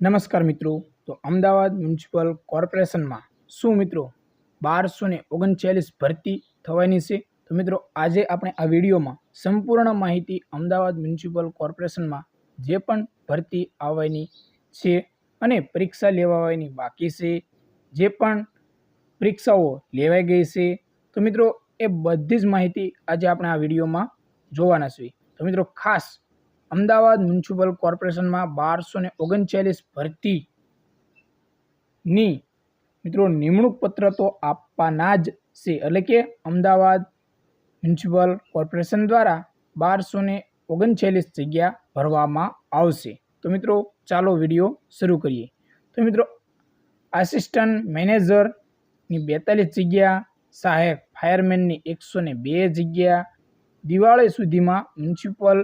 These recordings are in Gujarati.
નમસ્કાર મિત્રો. તો અમદાવાદ મ્યુનિસિપલ કોર્પોરેશનમાં શું મિત્રો? બારસો ને ઓગણચાલીસ ભરતી થવાની છે. તો મિત્રો, આજે આપણે આ વિડીયોમાં સંપૂર્ણ માહિતી અમદાવાદ મ્યુનિસિપલ કોર્પોરેશનમાં જે પણ ભરતી આવવાની છે અને પરીક્ષા લેવાવાની બાકી છે, જે પણ પરીક્ષાઓ લેવાઈ ગઈ છે, તો મિત્રો, એ બધી જ માહિતી આજે આપણે આ વિડીયોમાં જોવાના છીએ તો મિત્રો, ખાસ અમદાવાદ મ્યુનિસિપલ કોર્પોરેશનમાં બારસો ને ઓગણચાલીસ ભરતીની મિત્રો નિમણૂક પત્ર તો આપવાના જ છે. એટલે કે અમદાવાદ મ્યુનિસિપલ કોર્પોરેશન દ્વારા બારસો ને ઓગણચાલીસ જગ્યા ભરવામાં આવશે. તો મિત્રો, ચાલો વીડિયો શરૂ કરીએ. તો મિત્રો, આસિસ્ટન્ટ મેનેજરની બેતાલીસ જગ્યા, સહાયક ફાયરમેનની એકસો ને બે જગ્યા, દિવાળી સુધીમાં મ્યુનિસિપલ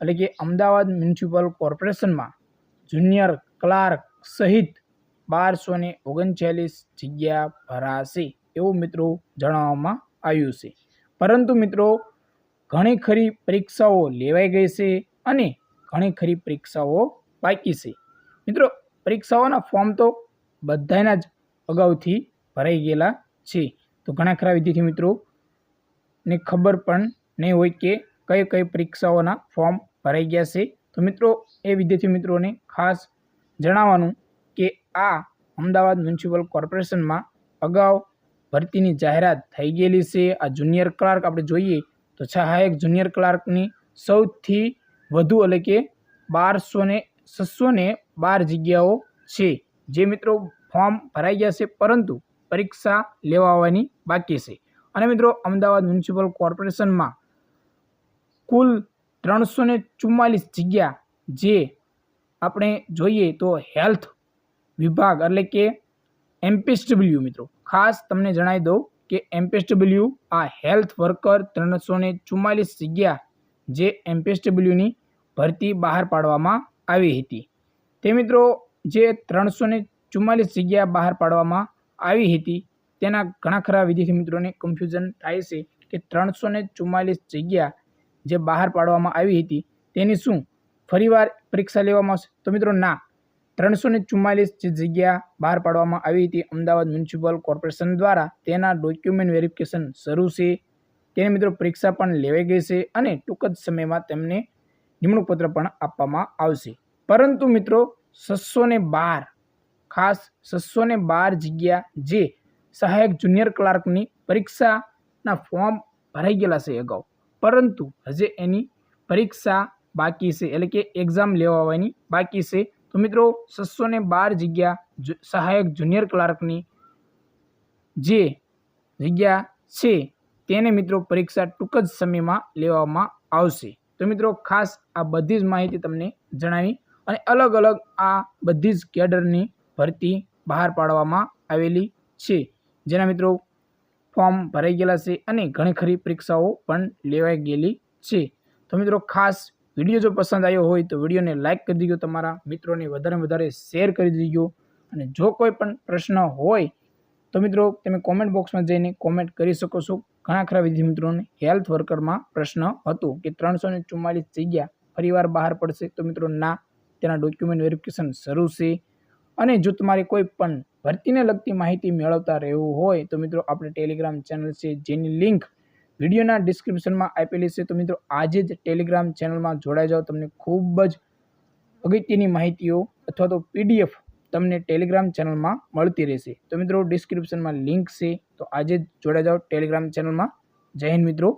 એટલે કે અમદાવાદ મ્યુનિસિપલ કોર્પોરેશનમાં જુનિયર ક્લાર્ક સહિત બારસો ને ઓગણચાલીસ જગ્યા ભરાશે એવું મિત્રો જણાવવામાં આવ્યું છે. પરંતુ મિત્રો, ઘણી ખરી પરીક્ષાઓ લેવાઈ ગઈ છે અને ઘણી ખરી પરીક્ષાઓ બાકી છે. મિત્રો, પરીક્ષાઓના ફોર્મ તો બધાના જ અગાઉથી ભરાઈ ગયેલા છે. તો ઘણા ખરા વિદ્યાર્થી મિત્રો, ને ખબર પણ નહીં હોય કે કઈ કઈ પરીક્ષાઓના ફોર્મ ભરાઈ ગયા છે. તો મિત્રો, એ વિદ્યાર્થી મિત્રોને ખાસ જણાવવાનું કે આ અમદાવાદ મ્યુનિસિપલ કોર્પોરેશનમાં અગાઉ ભરતીની જાહેરાત થઈ ગયેલી છે. આ જુનિયર ક્લાર્ક આપણે જોઈએ તો સહાયક જુનિયર ક્લાર્કની સૌથી વધુ એટલે કે બારસો ને, છસો ને બાર જગ્યાઓ છે. જે મિત્રો ફોર્મ ભરાઈ ગયા છે, પરંતુ પરીક્ષા લેવાવાની બાકી છે. અને મિત્રો, અમદાવાદ મ્યુનિસિપલ કોર્પોરેશનમાં કુલ ત્રણસો ને ચુમ્માલીસ જગ્યા જે આપણે જોઈએ તો હેલ્થ વિભાગ એટલે કે એમપીએસડબલ્યુ મિત્રો. ખાસ તમને જણાવી દઉં કે એમપીએસડબલ્યુ આ હેલ્થ વર્કર ત્રણસો ને ચુમ્માલીસ જગ્યા જે એમપીએસડબલ્યુની ભરતી બહાર પાડવામાં આવી હતી. તે મિત્રો જે ત્રણસો ને ચુમ્માલીસ જગ્યા બહાર પાડવામાં આવી હતી તેના ઘણા ખરા વિદ્યાર્થી મિત્રોને કન્ફ્યુઝન થાય છે કે ત્રણસો ને ચુમ્માલીસ જગ્યા જે બહાર પાડવામાં આવી હતી, તેની શું? ફરીવાર પરીક્ષા લેવામાં આવશે? તો મિત્રો, ના. ત્રણસો ને ચુમ્માલીસ જે જગ્યા બહાર પાડવામાં આવી હતી અમદાવાદ મ્યુનિસિપલ કોર્પોરેશન દ્વારા, તેના ડોક્યુમેન્ટ વેરિફિકેશન શરૂ છે. તેની મિત્રો પરીક્ષા પણ લેવાઈ ગઈ છે અને ટૂંક જ સમયમાં તેમને નિમણૂક પત્ર પણ આપવામાં આવશે. પરંતુ મિત્રો છસો ને બાર, ખાસ છસો ને બાર જગ્યા જે સહાયક જુનિયર ક્લાર્કની પરીક્ષાના ફોર્મ ભરાઈ ગયેલા છે અગાઉ. પરંતુ હજે એની પરીક્ષા બાકી છે. એટલે કે એક્ઝામ લેવાની બાકી છે. તો મિત્રો છસો ને બાર જગ્યા સહાયક જુનિયર ક્લાર્કની જે જગ્યા છે તેને મિત્રો પરીક્ષા ટૂંક જ સમયમાં લેવામાં આવશે. તો મિત્રો ખાસ આ બધી જ માહિતી તમને જણાવી અને અલગ અલગ આ બધી જ કેડરની ભરતી બહાર પાડવામાં આવેલી છે. જેના મિત્રો ફોર્મ ભરાઈ ગયેલા છે અને ઘણી ખરી પરીક્ષાઓ પણ લેવાઈ ગયેલી છે. તો મિત્રો, ખાસ વીડિયો જો પસંદ આવ્યો હોય તો વિડીયોને લાઇક કરી દીજો, તમારા મિત્રોને વધારે વધારે શેર કરી દીજો. અને જો કોઈ પણ પ્રશ્ન હોય તો મિત્રો, તમે કોમેન્ટ બોક્સમાં જઈને કોમેન્ટ કરી શકો છો. ઘણા ખરા વિદ્યાર્થી મિત્રોને હેલ્થ વર્કરમાં પ્રશ્ન હતો કે ત્રણસો ને ચુમ્માલીસ જગ્યા ફરીવાર બહાર પડશે તો મિત્રો, ના, તેના ડોક્યુમેન્ટ વેરિફિકેશન શરૂ છે. અને જો તમારે કોઈ પણ ભરતીને લગતી માહિતી મેળવતા રહેવું હોય તો મિત્રો આપણે ટેલિગ્રામ ચેનલ છે, જેની લિંક વિડીયોના ડિસ્ક્રિપ્શનમાં આપેલી છે. તો મિત્રો આજે જ ટેલિગ્રામ ચેનલમાં જોડાઈ જાઓ. તમને ખૂબ જ અગત્યની માહિતીઓ અથવા તો પીડીએફ તમને ટેલિગ્રામ ચેનલમાં મળતી રહેશે. તો મિત્રો ડિસ્ક્રિપ્શનમાં લિંક છે. તો આજે જ જોડાઈ જાઓ ટેલિગ્રામ ચેનલમાં જય હિન્દ મિત્રો.